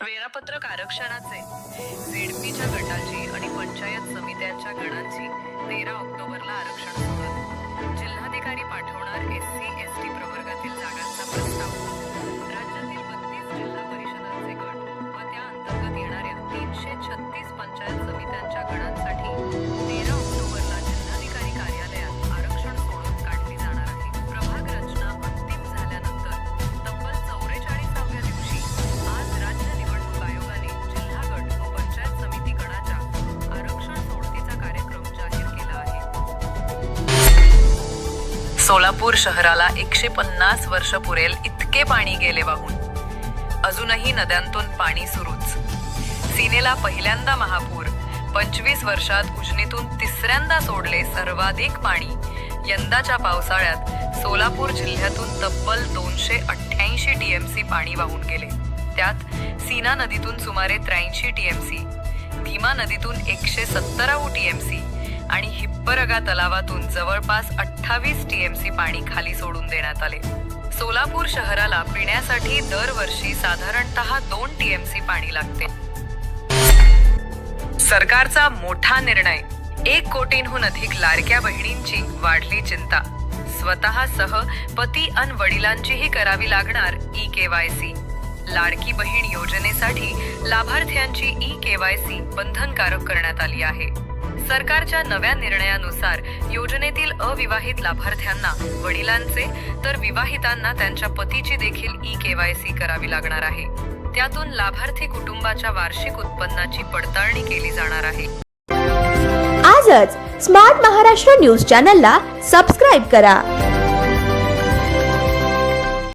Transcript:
वेळापत्रक आरक्षणाचे. झेडपीच्या गटाची आणि पंचायत समित्यांच्या गणांची तेरा ऑक्टोबरला आरक्षण जिल्हाधिकारी पाठवणार एस सी एस टी प्रवर्गातील जागांचा प्रस्ताव. राज्यातील बत्तीस जिल्हा परिषदांचे गट व त्या अंतर्गत येणाऱ्या तीनशे छत्तीस पंचायत समित्यांच्या गणांसाठी सोलापूर शहराला एकशे पन्नास वर्ष पुरेल इतके पाणी गेले वाहून. अजूनही नद्यांतून पाणी सुरूच. सीनेला पहिल्यांदा महापूर पंचवीस वर्षात उजनीतून तिसऱ्यांदा सोडले सर्वाधिक पाणी. यंदाच्या पावसाळ्यात सोलापूर जिल्ह्यातून तब्बल दोनशे अठ्ठ्याऐंशी टीएमसी पाणी वाहून गेले. त्यात सीना नदीतून सुमारे त्र्याऐंशी टीएमसी भीमा नदीतून एकशे सत्तराऊ टीएमसी आणि हिप्परगा तलावातून जवळपास अठ्ठावीस टीएमसी पाणी खाली सोडून देण्यात आले. सोलापूर शहराला पिण्यासाठी दरवर्षी साधारणतः दोन टीएमसी पाणी लागते. सरकारचा मोठा निर्णय एक कोटींहून अधिक लाडक्या बहिणींची वाढली चिंता. स्वतःसह पती अन वडिलांचीही करावी लागणार ई केवायसी लाडकी बहीण योजनेसाठी लाभार्थ्यांची ई केवायसी बंधनकारक करण्यात आली आहे. सरकारच्या नव्या निर्णयानुसार योजनेतील अविवाहित लाभार्थ्यांना वडिलांचे तर विवाहितांना त्यांच्या पतीची देखील ई केवायसी करावी लागणार आहे. त्यातून लाभार्थी कुटुंबाच्या वार्षिक उत्पन्नाची पडताळणी केली जाणार आहे. आजच स्मार्ट महाराष्ट्र न्यूज चॅनलला सबस्क्राईब करा.